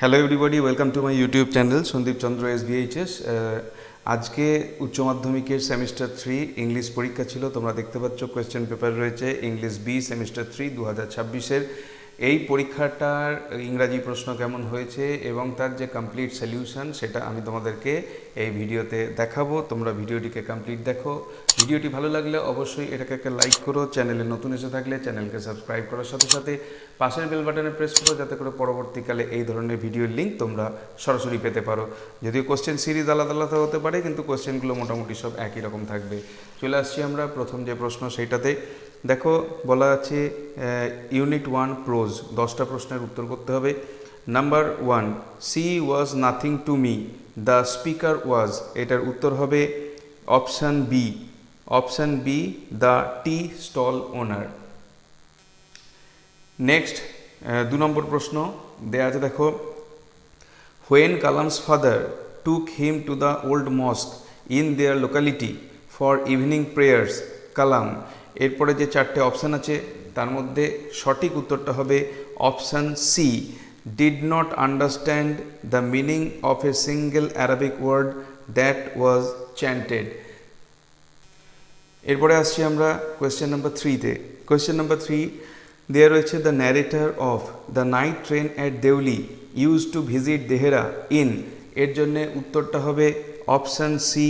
Hello everybody welcome to my YouTube channel Sandip Chandra S BHS আজকে উচ্চ মাধ্যমিকের semester three English পরীক্ষা ছিল। তোমরা দেখতে পাচ্ছ কোয়েশ্চেন পেপার রয়েছে ইংলিশ বি সেমিস্টার থ্রি দু হাজার ছাব্বিশের। এই পরীক্ষাটার ইংরাজি প্রশ্ন কেমন হয়েছে এবং তার যে কমপ্লিট সলিউশন সেটা আমি তোমাদেরকে এই ভিডিওতে দেখাবো। তোমরা ভিডিওটিকে কমপ্লিট দেখো। ভিডিওটি ভালো লাগলে অবশ্যই এটাকে একটা লাইক করো। চ্যানেলে নতুন এসে থাকলে চ্যানেলকে সাবস্ক্রাইব করার সাথে সাথে পাশের বেল বাটনে প্রেস করো যাতে করে পরবর্তীকালে এই ধরনের ভিডিওর লিঙ্ক তোমরা সরাসরি পেতে পারো। যদিও কোশ্চেন সিরিজ আলাদা আলাদা হতে পারে, কিন্তু কোশ্চেনগুলো মোটামুটি সব একই রকম থাকবে। চলে আসছি আমরা প্রথম যে প্রশ্ন সেইটাতে দেখো বলা আছে ইউনিট ওয়ান প্রোজ দশটা প্রশ্নের উত্তর করতে হবে। Number one C was nothing to me the speaker was এটার উত্তর হবে option B option B the tea stall owner next দু নম্বর প্রশ্ন দেয়া আছে, দেখো। When Kalam's father took him to the old mosque in their locality for evening prayers Kalam এরপরে যে চারটে অপশান আছে, তার মধ্যে সঠিক উত্তরটা হবে option C did not understand the meaning of a single Arabic word that was chanted এরপরে আসছি আমরা কোয়েশ্চেন নাম্বার থ্রিতে কোয়েশ্চেন নাম্বার থ্রি দেয়ার রয়েছে the narrator of the night train at Deoli use to visit Dehra in এর জন্যে উত্তরটা হবে option C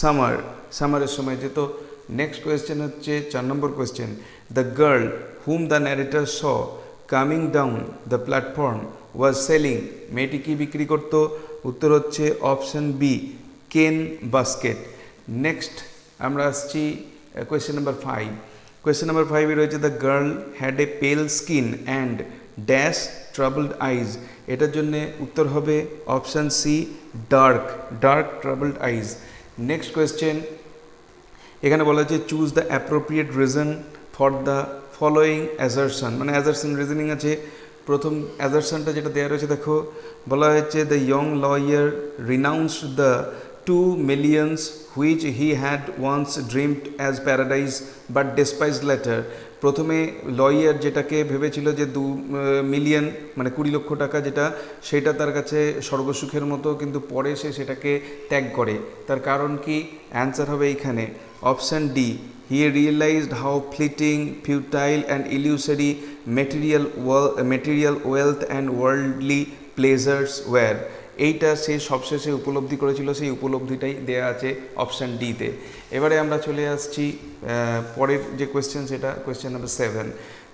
summer সামারের সময় যেত নেক্সট কোয়েশ্চেন হচ্ছে, চার নম্বর question the girl whom the narrator saw coming down the platform was selling মেয়েটি কি বিক্রি করতো? উত্তর হচ্ছে option B cane basket next আমরা আসছি question number five question number ফাইভে রয়েছে the girl had a pale skin and dash troubled eyes এটার জন্য উত্তর হবে option C dark dark troubled eyes next question এখানে বলা হচ্ছে choose the appropriate reason for the following assertion মানে অ্যাজারশন রিজনিং আছে। প্রথম অ্যাজারশনটা যেটা দেওয়া রয়েছে, দেখো, বলা হয়েছে the young lawyer renounced the two millions which he had once dreamed as paradise but despise later প্রথমে লয়ার যেটাকে ভেবেছিল যে দু মিলিয়ন মানে কুড়ি লক্ষ টাকা যেটা, সেটা তার কাছে স্বর্গসুখের মতো, কিন্তু পরে সে সেটাকে ত্যাগ করে। তার কারণ কি? অ্যান্সার হবে এইখানে option D he realised how fleeting futile and illusory material well material wealth and worldly pleasures were এইটা সে সবশেষে উপলব্ধি করেছিল, সেই উপলব্ধিটাই দেয়া আছে অপশান ডিতে এবারে আমরা চলে আসছি পরের যে কোয়েশ্চেন সেটা কোয়েশ্চেন নাম্বার সেভেন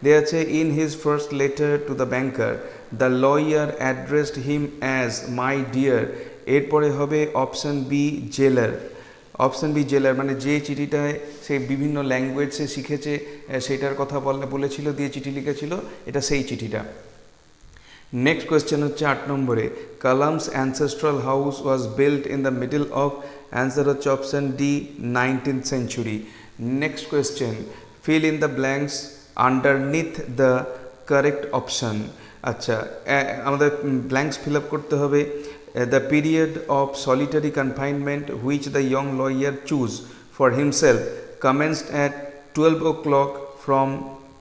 দেয়া আছে in his first letter to the banker the lawyer addressed him as my dear এরপরে হবে option B jailer option B jailer মানে যে চিঠিটায় সে বিভিন্ন ল্যাঙ্গুয়েজ সে শিখেছে সেটার কথা বলে, বলেছিল, দিয়ে চিঠি লিখেছিল, এটা সেই চিঠিটা। নেক্সট কোয়েশ্চেন হচ্ছে আট নম্বরে। Kalam's ancestral house was build in the middle of answer হচ্ছে option D nineteen century next question fill in the blanks underneath the correct option আচ্ছা আমাদের ব্ল্যাঙ্কস ফিল আপ করতে হবে। the period of solitary confinement which the young lawyer chose for himself commenced at twelve o'clock from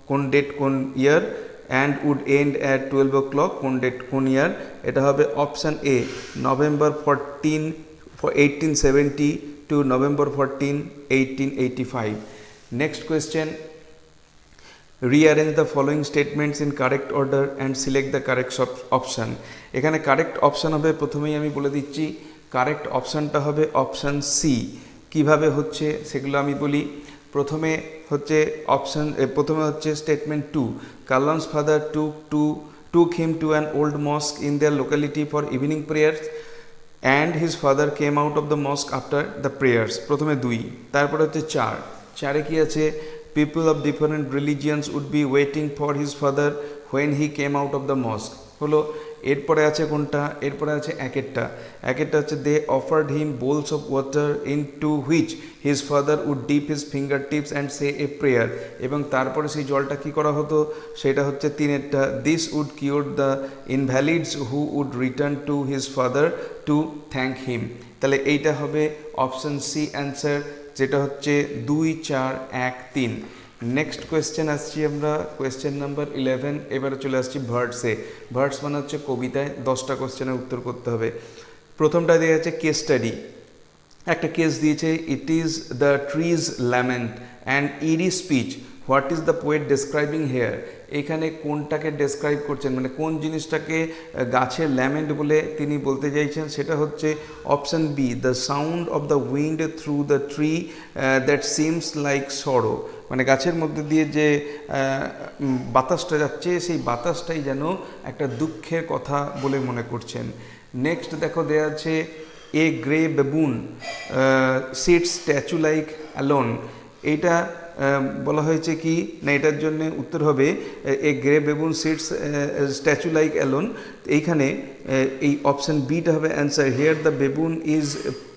কোন date কোন year and would end at twelve o'clock কোন date কোন ইয়ার এটা হবে option A November fourteen eighteen seventy two November fourteen eighteen eighty five next question rearrange the following statements in correct order and select the correct option এখানে correct option হবে, প্রথমেই আমি বলে দিচ্ছি কারেক্ট অপশানটা হবে অপশান সি কীভাবে হচ্ছে সেগুলো আমি বলি। প্রথমে হচ্ছে অপশান প্রথমে হচ্ছে statement two Kalam's father to to took him to an old mosque in their locality for evening prayers and his father came out of the mosque after the prayers প্রথমে দুই, তারপরে হচ্ছে চার। চারে কি আছে? people of different religions would be waiting for his father when he came out of the mosque. এরপরে আছে কোনটা? এরপরে আছে একেরটা। একেরটা হচ্ছে they offered him bowls of water into which his father would dip his finger tips and say a prayer এবং তারপরে সেই জলটা কি করা হতো? সেটা হচ্ছে তিনেরটা। This would cure the invalids who would return to his father to thank him তাহলে এইটা হবে অপশান সি অ্যান্সার যেটা হচ্ছে দুই, চার, এক, তিন। নেক্সট কোয়েশ্চেন আসছি আমরা কোয়েশ্চেন নাম্বার ইলেভেন এবারে চলে আসছি ভার্ডসে ভার্ডস মানে হচ্ছে কবিতায় দশটা কোয়েশ্চেনের উত্তর করতে হবে। প্রথমটা দেওয়া আছে কেস স্টাডি একটা কেস দিয়েছে it is the tree's lament and eerie speech what is the poet describing here এখানে কোনটাকে ডেসক্রাইব করছেন? মানে কোন জিনিসটাকে গাছের ল্যামেন্ট বলে তিনি বলতে চাইছেন? সেটা হচ্ছে option B the sound of the wind through the tree that seems like sorrow মানে গাছের মধ্যে দিয়ে যে বাতাসটা যাচ্ছে, সেই বাতাসটাই যেন একটা দুঃখের কথা বলে মনে করছেন। নেক্সট দেখো, দেয়া আছে a grey baboon sit statue like alone এইটা বলা হয়েছে কি, না, এটার জন্য উত্তর হবে, a grey baboon sits statue like alone এইখানে এই অপশান বিটা হবে answer here the baboon is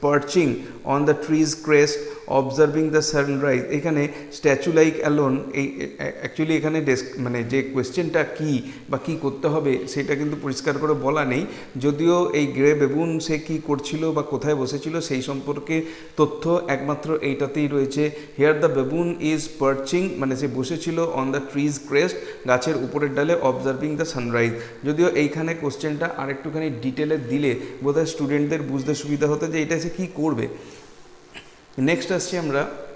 perching on the tree's crest observing the sunrise এখানে স্ট্যাচু লাইক অ্যালোন এই অ্যাকচুয়ালি এখানে ডেস্ক মানে যে কোয়েশ্চেনটা কি বা কি করতে হবে, সেটা কিন্তু পরিষ্কার করে বলা নেই। যদিও এই গ্রে বেবুন সে কি করছিল বা কোথায় বসেছিল, সেই সম্পর্কে তথ্য একমাত্র এইটাতেই রয়েছে। Here the baboon is perching মানে সে বসেছিল অন দ্য ট্রিজ ক্রেস্ট গাছের উপরের ডালে অবজার্ভিং দ্য সানরাইজ যদিও এইখানে কোশ্চেনটা আরেকটুখানি ডিটেলে দিলে, বোধহয় স্টুডেন্টদের বুঝতে সুবিধা হতো যে এটা কী করবে? নেক্সট আসছি আমরা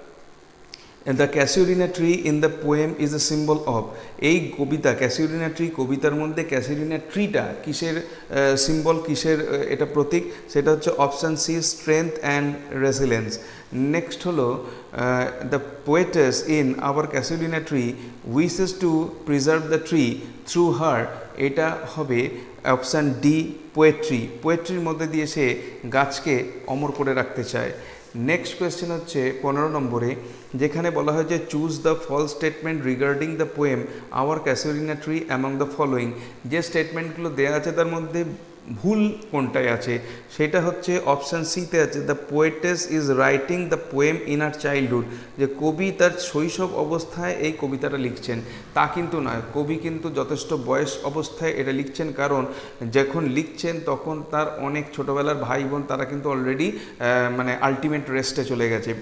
the casuarina tree in the poem is a symbol of এই কবিতা ক্যাসিউরিনা ট্রি কবিতার মধ্যে ক্যাসিউরিনা ট্রিটা কিসের সিম্বল কিসের এটা প্রতীক? সেটা হচ্ছে option C strength and resilience next হলো the poetess in our casuarina tree wishes to preserve the tree through her এটা হবে অপশান ডি পোয়েট্রি পোয়েট্রির মধ্যে দিয়ে সে গাছকে অমর করে রাখতে চায়। নেক্সট কোয়েশ্চেন হচ্ছে, পনেরো নম্বরে যেখানে বলা হয় যে choose the false statement regarding the poem our casuarina tree among the following যে স্টেটমেন্টগুলো দেওয়া আছে, তার মধ্যে ভুল কোনটায় আছে? সেটা হচ্ছে অপশান সিতে আছে the poetess is writing the poem in her childhood যে কবি তার শৈশব অবস্থায় এই কবিতাটা লিখছেন। তা কিন্তু নয়। কবি কিন্তু যথেষ্ট বয়স অবস্থায় এটা লিখছেন, কারণ যখন লিখছেন তখন তার অনেক ছোটোবেলার ভাই বোন, তারা কিন্তু অলরেডি মানে আলটিমেট রেস্টে চলে গেছে।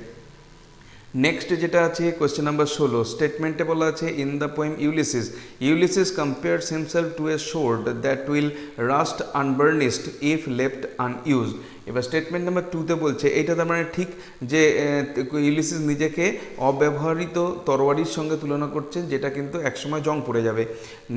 নেক্সট যেটা আছে কোয়েশ্চেন নাম্বার ষোলো স্টেটমেন্টে বলা আছে in the poem Ulysses Ulysses compares himself to a sword that will rust unburnished if left unused এবার স্টেটমেন্ট নাম্বার টুতে বলছে এইটা তার মানে ঠিক যে ইউলিসিস নিজেকে অব্যবহৃত তরবারির সঙ্গে তুলনা করছেন, যেটা কিন্তু একসময় জং পড়ে যাবে।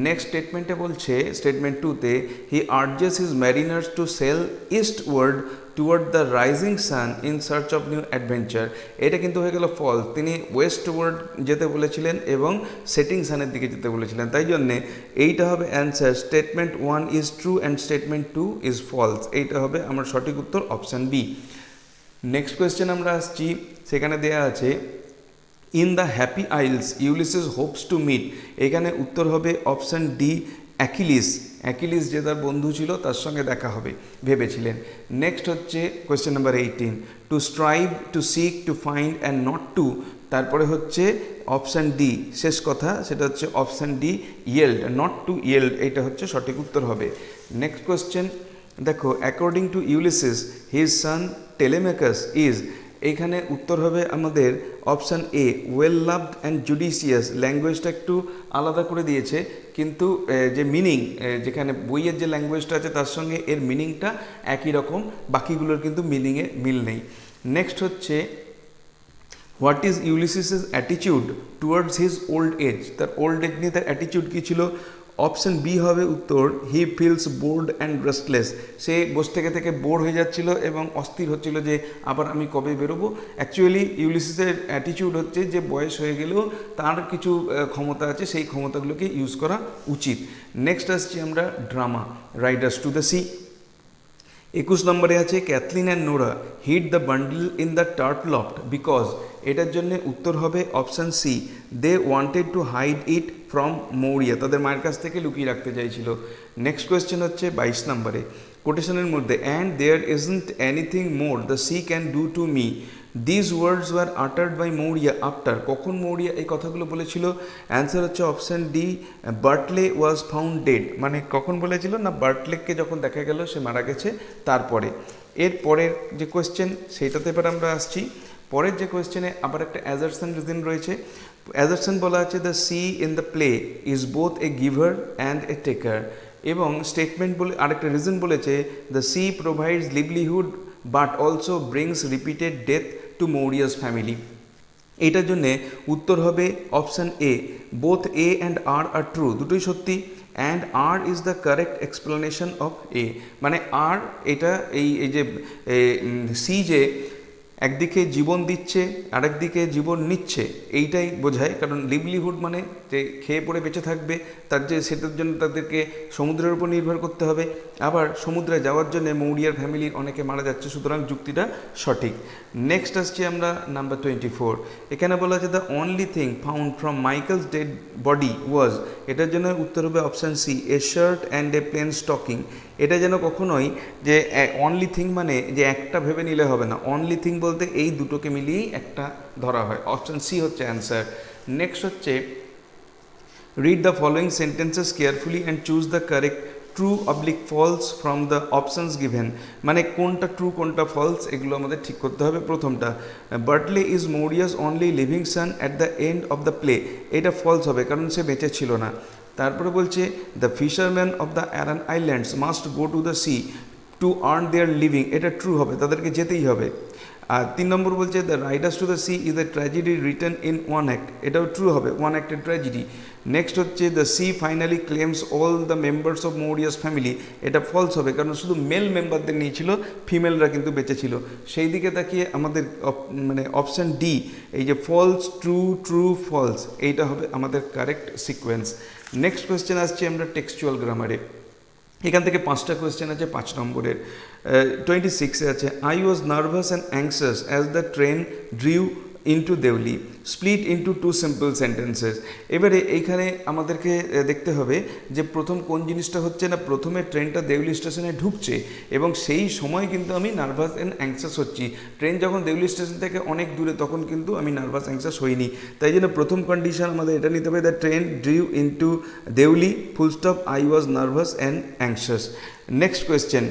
নেক্সট স্টেটমেন্টে বলছে স্টেটমেন্ট টুতে he urges his mariners to sail east eastward toward the rising sun in search of new adventure এটা কিন্তু হয়ে গেল ফল। তিনি ওয়েস্টওয়ার্ড যেতে বলেছিলেন এবং সেটিং সানের দিকে যেতে বলেছিলেন। তাই জন্যে এইটা হবে answer statement one is true and statement two is false এইটা হবে আমার সঠিক উত্তর অপশান বি নেক্সট কোয়েশ্চেন আমরা আসছি। সেখানে দেয়া আছে in the happy isles Ulysses hopes to meet এখানে উত্তর হবে অপশান ডি অ্যাকিলিস অ্যাকিলিস যে তার বন্ধু ছিল, তার সঙ্গে দেখা হবে, ভেবেছিলেন। নেক্সট হচ্ছে question number eighteen to strive to seek to find and not to তারপরে হচ্ছে অপশান ডি শেষ কথা, সেটা হচ্ছে option D yield not to yield এটা হচ্ছে সঠিক উত্তর হবে। নেক্সট কোয়েশ্চেন দেখো according to Ulysses his son Telemachus is এইখানে উত্তর হবে আমাদের option A well loved and judicious ল্যাঙ্গুয়েজটা একটু আলাদা করে দিয়েছে। কিন্তু যে মিনিং যেখানে বইয়ের যে ল্যাঙ্গুয়েজটা আছে, তার সঙ্গে এর মিনিংটা একই রকম, বাকিগুলোর কিন্তু মিনিংয়ে মিল নেই। নেক্সট হচ্ছে what is Ulysses's attitude towards his old age তার ওল্ড এজ নিয়ে তার অ্যাটিটিউড কী ছিল? অপশন বি হবে উত্তর he feels bored and restless সে বসে থেকে থেকে বোর হয়ে যাচ্ছিল এবং অস্থির হচ্ছিল যে, আবার আমি কবে বেরোবো? অ্যাকচুয়ালি ইউলিসিসের অ্যাটিটিউড হচ্ছে যে, বয়স হয়ে গেলেও তার কিছু ক্ষমতা আছে, সেই ক্ষমতাগুলোকে ইউজ করা উচিত। নেক্সট আসছি আমরা drama riders to the sea একুশ নম্বরে আছে Cathleen and Nora hid the bundle in the turf loft because এটার জন্য উত্তর হবে option C. They wanted to hide it from Maurya, তাদের মায়ের কাছ থেকে লুকিয়ে রাখতে চাইছিল। নেক্সট কোয়েশ্চেন হচ্ছে বাইশ নম্বরে। কোটেশনের মধ্যে and there isn't anything more the sea can do to me this words were uttered by Maurya after কখন মৌরিয়া এই কথাগুলো বলেছিল? অ্যান্সার হচ্ছে option D Bartley was found dead মানে কখন বলেছিল? না বার্টলেককে যখন দেখা গেল, সে মারা গেছে, তারপরে। এর পরের যে কোয়েশ্চেন সেইটাতে এবার আমরা আসছি। পরের যে কোয়েশ্চেনে আবার একটা অ্যাজারশন রিজন রয়েছে। অ্যাজারশন বলা আছে the sea in the play is both a giver and a taker এবং স্টেটমেন্ট বলে, আরেকটা রিজন বলেছে the sea provides livelihood but also brings repeated death to Maurya's family এটার জন্যে উত্তর হবে option A both A and R are true দুটোই সত্যি and R is the correct explanation of A মানে আর এটা এই এই যে সি যে একদিকে জীবন দিচ্ছে, আরেকদিকে জীবন নিচ্ছে, এইটাই বোঝায়। কারণ লিভলিহুড মানে যে খেয়ে পড়ে বেঁচে থাকবে, তার যে সেটার জন্য তাদেরকে সমুদ্রের উপর নির্ভর করতে হবে। আবার সমুদ্রে যাওয়ার জন্য মৌরিয়ার ফ্যামিলির অনেকে মারা যাচ্ছে, সুতরাং যুক্তিটা সঠিক। নেক্সট আসছি আমরা নাম্বার টোয়েন্টি ফোর এখানে বলা আছে the only thing found from Michael's dead body was এটার জন্য উত্তর হবে option C a shirt and a plain stocking এটা যেন কখনোই যে অনলি থিং মানে যে একটা ভেবে নিলে হবে না। অনলি থিং বলতে এই দুটোকে মিলিয়েই একটা ধরা হয়। অপশান সি হচ্ছে অ্যান্সার নেক্সট হচ্ছে read the following sentences carefully and choose the correct true oblique false from the options given মানে কোনটা ট্রু কোনটা ফলস এগুলো আমাদের ঠিক করতে হবে প্রথমটা। Bartley is Maurya's only living son at the end of the play এটা ফলস হবে, কারণ সে বেঁচে ছিল না। তারপরে বলছে the fisherman of the Aran Islands must go to the sea to earn their living এটা ট্রু হবে, তাদেরকে যেতেই হবে। আর তিন নম্বর বলছে the riders to the sea is a tragedy return in one act এটাও ট্রু হবে ওয়ান অ্যাক্টের ট্র্যাজেডি নেক্সট হচ্ছে the sea finally claims all the members of Maurya's family এটা ফলস হবে, কারণ শুধু মেল মেম্বারদের নিয়েছিল ফিমেলরা কিন্তু বেঁচে ছিল। সেই দিকে তাকিয়ে আমাদের মানে অপশান ডি এই যে ফলস ট্রু ট্রু ফলস এইটা হবে আমাদের কারেক্ট সিকোয়েন্স নেক্সট কোয়েশ্চেন আসছে আমরা টেক্সচুয়াল গ্রামারে এখান থেকে পাঁচটা কোয়েশ্চেন আছে, পাঁচ নম্বরের। টোয়েন্টি সিক্সে আছে I was nervous and anxious as the train drew into Deoli split into two simple sentences এবারে এইখানে আমাদেরকে দেখতে হবে যে প্রথম কোন জিনিসটা হচ্ছে না, প্রথমে ট্রেনটা দেউলি স্টেশনে ঢুকছে এবং সেই সময় কিন্তু আমি নার্ভাস অ্যান্ড অ্যাংসাস হচ্ছি। ট্রেন যখন দেউলি স্টেশন থেকে অনেক দূরে, তখন কিন্তু আমি নার্ভাস অ্যাংসাস হইনি। তাই জন্য প্রথম কন্ডিশন আমাদের এটা নিতে হবে the train drew into Deoli full stop I was nervous and anxious next question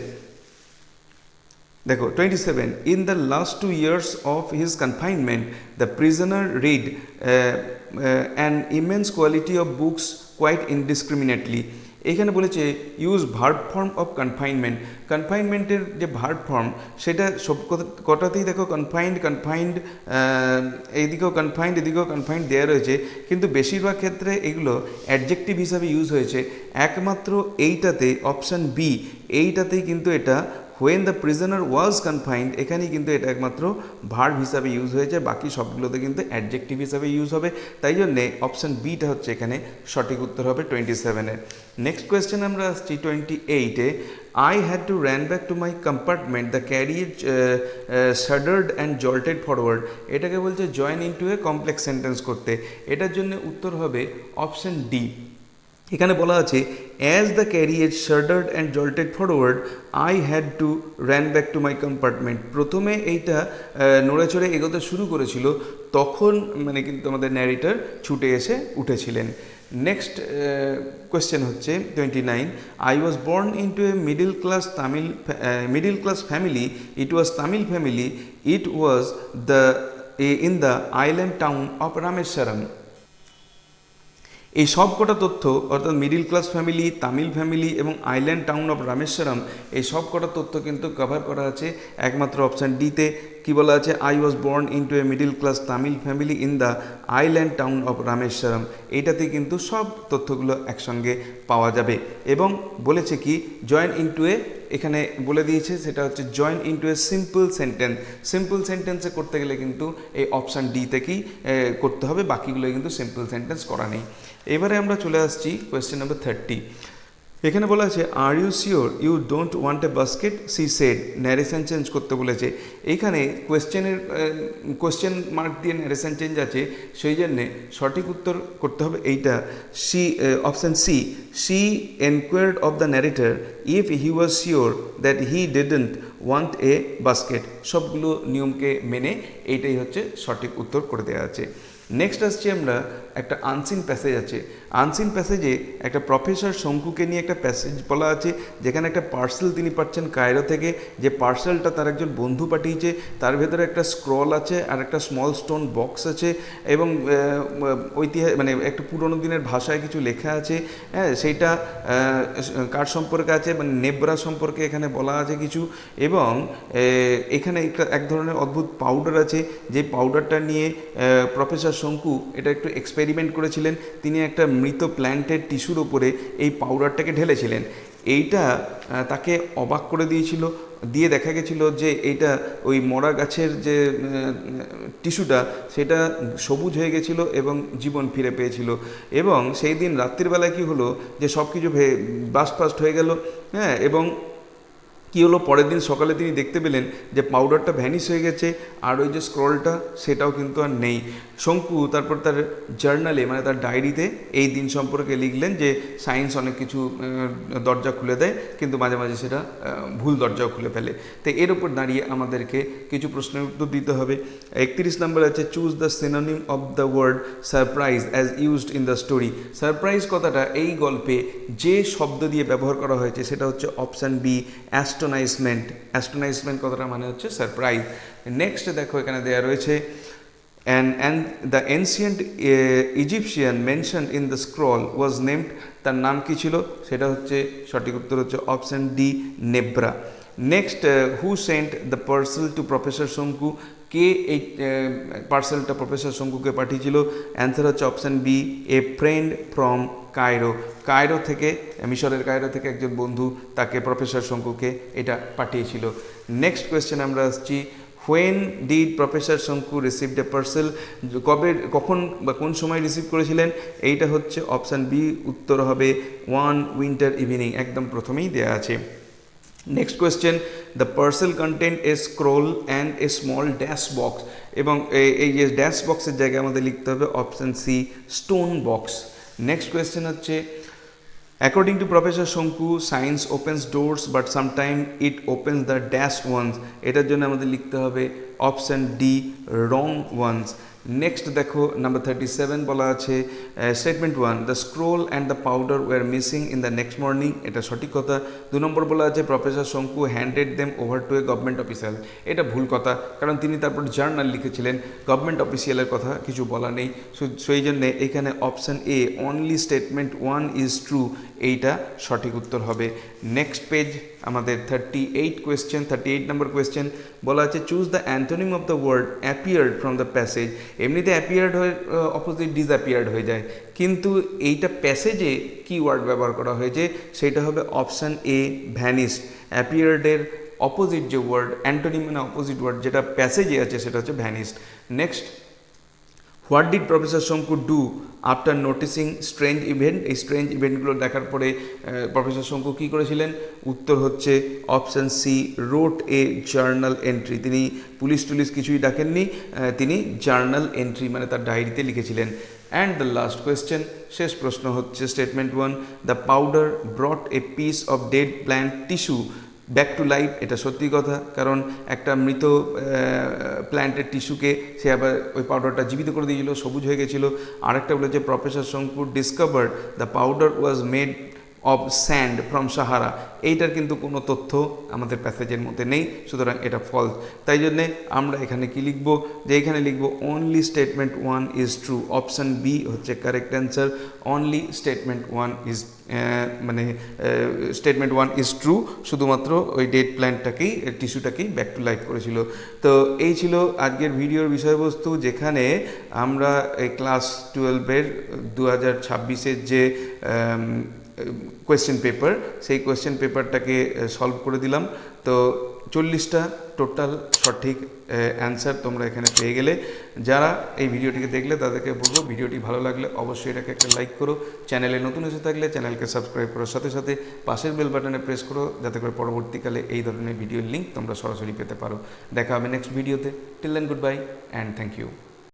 দেখো twenty seven in the last two years of his confinement the prisoner read an immense quantity of books quite indiscriminately এখানে বলেছে use verb form of confinement কনফাইনমেন্টের যে verb form সেটা সব কটাতেই দেখো confined confined এইদিকেও confined এদিকেও কনফাইন্ড দেওয়া রয়েছে। কিন্তু বেশিরভাগ ক্ষেত্রে এগুলো অ্যাডজেক্টিভ হিসাবে ইউজ হয়েছে। একমাত্র এইটাতে অপশান বি এইটাতেই কিন্তু এটা when the prisoner was confined এখানেই কিন্তু এটা একমাত্র ভার্ব হিসাবে ইউজ হয়েছে, বাকি সবগুলোতে কিন্তু অ্যাডজেক্টিভ হিসাবে ইউজ হবে। তাই জন্যে অপশান বিটা হচ্ছে এখানে সঠিক উত্তর হবে টোয়েন্টি সেভেনের নেক্সট কোয়েশ্চেন আমরা আসছি টোয়েন্টি এইটে I had to ran back to my compartment the carriage shuddered and jolted forward এটাকে বলছে join into a complex sentence করতে। এটার জন্য উত্তর হবে অপশান ডি এখানে বলা আছে as the carriage shuddered and jolted forward I had to ran back to my compartment প্রথমে এইটা আহ, নড়ে চড়ে এগোতে শুরু করেছিল তখন মানে কিন্তু আমাদের ন্যারেটার ছুটে এসে উঠেছিলেন। নেক্সট কোয়েশ্চেন হচ্ছে twenty nine I was born into a middle class Tamil middle class family it was Tamil family it was the in the island town of Rameswaram এই সব কটা তথ্য, অর্থাৎ middle class family Tamil family এবং island town of Rameswaram এই সব কটা তথ্য কিন্তু কভার করা আছে একমাত্র অপশান ডিতে কি বলা আছে? I was born into a middle class Tamil family in the island town of Rameswaram এইটাতে কিন্তু সব তথ্যগুলো একসঙ্গে পাওয়া যাবে। এবং বলেছে কি জয়েন ইন্টু এ এখানে বলে দিয়েছে সেটা হচ্ছে join into a simple sentence simple সেন্টেন্সে করতে গেলে কিন্তু এই অপশান ডি থেকেই করতে হবে বাকিগুলো কিন্তু সিম্পল সেন্টেন্স করা নেই। এবারে আমরা চলে আসছি কোয়েশ্চেন নাম্বার থার্টি এখানে বলা আছে are you sure you don't want a basket she said narration change করতে বলেছে। এইখানে কোয়েশ্চেনের কোয়েশ্চেন মার্ক দিয়ে ন্যারেশন চেঞ্জ আছে, সেই জন্যে সঠিক উত্তর করতে হবে এইটা। C option C she enquired of the narrator if he was sure that he didn't want a basket সবগুলো নিয়মকে মেনে এইটাই হচ্ছে সঠিক উত্তর করে দেওয়া আছে। নেক্সট আসছি আমরা একটা আনসিন প্যাসেজ আছে। আনসিন প্যাসেজে একটা প্রফেসর শঙ্কুকে নিয়ে একটা প্যাসেজ বলা আছে, যেখানে একটা পার্সেল তিনি পাচ্ছেন কায়রো থেকে। যে পার্সেলটা তার একজন বন্ধু পাঠিয়েছে, তার ভেতরে একটা স্ক্রল আছে আর একটা স্মল স্টোন বক্স আছে এবং ঐতিহাসিক মানে একটা পুরোনো দিনের ভাষায় কিছু লেখা আছে। হ্যাঁ সেইটা কার সম্পর্কে আছে? মানে নেব্রা সম্পর্কে এখানে বলা আছে কিছু। এবং এখানে একটা এক ধরনের অদ্ভুত পাউডার আছে, যে পাউডারটা নিয়ে প্রফেসর শঙ্কু এটা একটু এক্সপেরিমেন্ট করেছিলেন। তিনি একটা মৃত প্ল্যান্টের টিস্যুর ওপরে এই পাউডারটাকে ঢেলেছিলেন। এইটা তাকে অবাক করে দিয়েছিল। দিয়ে দেখা গেছিল যে এইটা ওই মরা গাছের যে টিস্যুটা সেটা সবুজ হয়ে গেছিল এবং জীবন ফিরে পেয়েছিল। এবং সেই দিন রাত্রিবেলায় কি হলো যে সব কিছু বাস্ট ফাস্ট হয়ে গেল হ্যাঁ এবং কী হলো? পরের দিন সকালে তিনি দেখতে পেলেন যে পাউডারটা ভ্যানিশ হয়ে গেছে, আর ওই যে স্ক্রলটা সেটাও কিন্তু আর নেই। শঙ্কু তারপর তার জার্নালে মানে তার ডায়েরিতে এই দিন সম্পর্কে লিখলেন যে সায়েন্স অনেক কিছু দরজা খুলে দেয়, কিন্তু মাঝে মাঝে সেটা ভুল দরজাও খুলে ফেলে। তো এর উপর দাঁড়িয়ে আমাদেরকে কিছু প্রশ্নের উত্তর দিতে হবে। একত্রিশ নম্বর আছে choose the synonym of the word surprise as used in the story surprise কথাটা এই গল্পে যে শব্দ দিয়ে ব্যবহার করা হয়েছে, সেটা হচ্ছে অপশান বি অ্যাস্টোনাইজমেন্ট অ্যাস্টোনাইজমেন্ট কথাটা মানে হচ্ছে সারপ্রাইজ নেক্সট দেখো এখানে দেওয়া রয়েছে and and the ancient uh, mention in the scroll was named তার নাম কি ছিল? সেটা হচ্ছে সঠিক উত্তর হচ্ছে option D Nebra next who sent the parcel to professor Shonku কে এই পার্সেলটা প্রফেসর শঙ্কুকে পাঠিয়েছিল? অ্যান্সার হচ্ছে option B a friend from Cairo Cairo থেকে, মিশরের কায়রো থেকে একজন বন্ধু তাকে প্রফেসর শঙ্কুকে এটা পাঠিয়েছিল। নেক্সট কোয়েশ্চেন আমরা আসছি when did professor Shonku received a parcel কবে, কখন বা কোন সময় রিসিভ করেছিলেন? এইটা হচ্ছে অপশান বি উত্তর হবে ওয়ান উইন্টার ইভিনিং একদম প্রথমেই দেয়া আছে। Next question the parcel content a scroll and a small dash box এবং এই যে ড্যাশ বক্সের জায়গায় আমাদের লিখতে হবে option C stone box next question হচ্ছে according to professor Shonku science opens doors but sometime it opens the dash ones এটার জন্য আমাদের লিখতে হবে option D wrong ones next দেখো নাম্বার থার্টি সেভেন বলা আছে statement one the scroll and the powder were missing in the next morning এটা সঠিক কথা। দু নম্বর বলা আছে professor Shonku handed them over to a government official এটা ভুল কথা, কারণ তিনি তারপর জার্নাল লিখেছিলেন। গভর্নমেন্ট অফিসিয়ালের কথা কিছু বলা নেই। সেই জন্যে এখানে option A only statement one is true এইটা সঠিক উত্তর হবে। নেক্সট পেজ আমাদের thirty eight question thirty eight number question বলা আছে choose the antonym of the word appeared from the passage এমনিতে অ্যাপিয়ার্ড হয়ে অপোজিট ডিসঅ্যাপিয়ার্ড হয়ে যায়। কিন্তু এইটা প্যাসেজে কি ওয়ার্ড ব্যবহার করা হয়েছে? সেটা হবে অপশান এ ভ্যানিস অ্যাপিয়ার্ডের অপোজিট যে ওয়ার্ড অ্যান্টোনিম মানে অপোজিট ওয়ার্ড যেটা প্যাসেজে আছে, সেটা হচ্ছে vanished next what did professor Shonku do after noticing strange event এই স্ট্রেঞ্জ ইভেন্টগুলো দেখার পরে প্রফেসর শঙ্কু কী করেছিলেন? উত্তর হচ্ছে option C wrote a journal entry তিনি পুলিশ টুলিশ কিছুই ডাকেননি তিনি জার্নাল এন্ট্রি মানে তার ডায়েরিতে লিখেছিলেন। অ্যান্ড দ্য লাস্ট কোয়েশ্চেন শেষ প্রশ্ন হচ্ছে statement one the powder brought a piece of dead plant tissue back to life এটা সত্যি কথা। কারণ একটা মৃত প্ল্যান্টের টিস্যুকে সে আবার ওই পাউডারটা জীবিত করে দিয়েছিল, সবুজ হয়ে গেছিল। আরেকটা বলেছে প্রফেসর শঙ্কুর discovered the powder was made of sand from Sahara এইটার কিন্তু কোনো তথ্য আমাদের প্যাসেজের মধ্যে নেই, সুতরাং এটা ফলস তাই জন্যে আমরা এখানে কি লিখব? যে এখানে লিখব only statement one is true option B হচ্ছে correct answer only statement one is মানে স্টেটমেন্ট ওয়ান ইজ ট্রু শুধুমাত্র ওই ডেড প্ল্যান্টটাকেই টিস্যুটাকেই ব্যাক টু লাইফ করেছিল। তো এই ছিল আজকের ভিডিওর বিষয়বস্তু, যেখানে আমরা ক্লাস টুয়েলভের দু হাজার ছাব্বিশের যে কোয়েশ্চেন পেপার সেই কোয়েশ্চেন পেপারটাকে সলভ করে দিলাম। তো চল্লিশটা টোটাল সঠিক অ্যান্সার তোমরা এখানে পেয়ে গেলে। যারা এই ভিডিওটিকে দেখলে তাদেরকে বলব, ভিডিওটি ভালো লাগলে অবশ্যই এটাকে একটা লাইক করো। চ্যানেলে নতুন এসে থাকলে চ্যানেলকে সাবস্ক্রাইব করার সাথে সাথে পাশের বেল বাটনে প্রেস করো, যাতে করে পরবর্তীকালে এই ধরনের ভিডিওর লিঙ্ক তোমরা সরাসরি পেতে পারো। দেখা হবে নেক্সট ভিডিওতে till then goodbye and thank you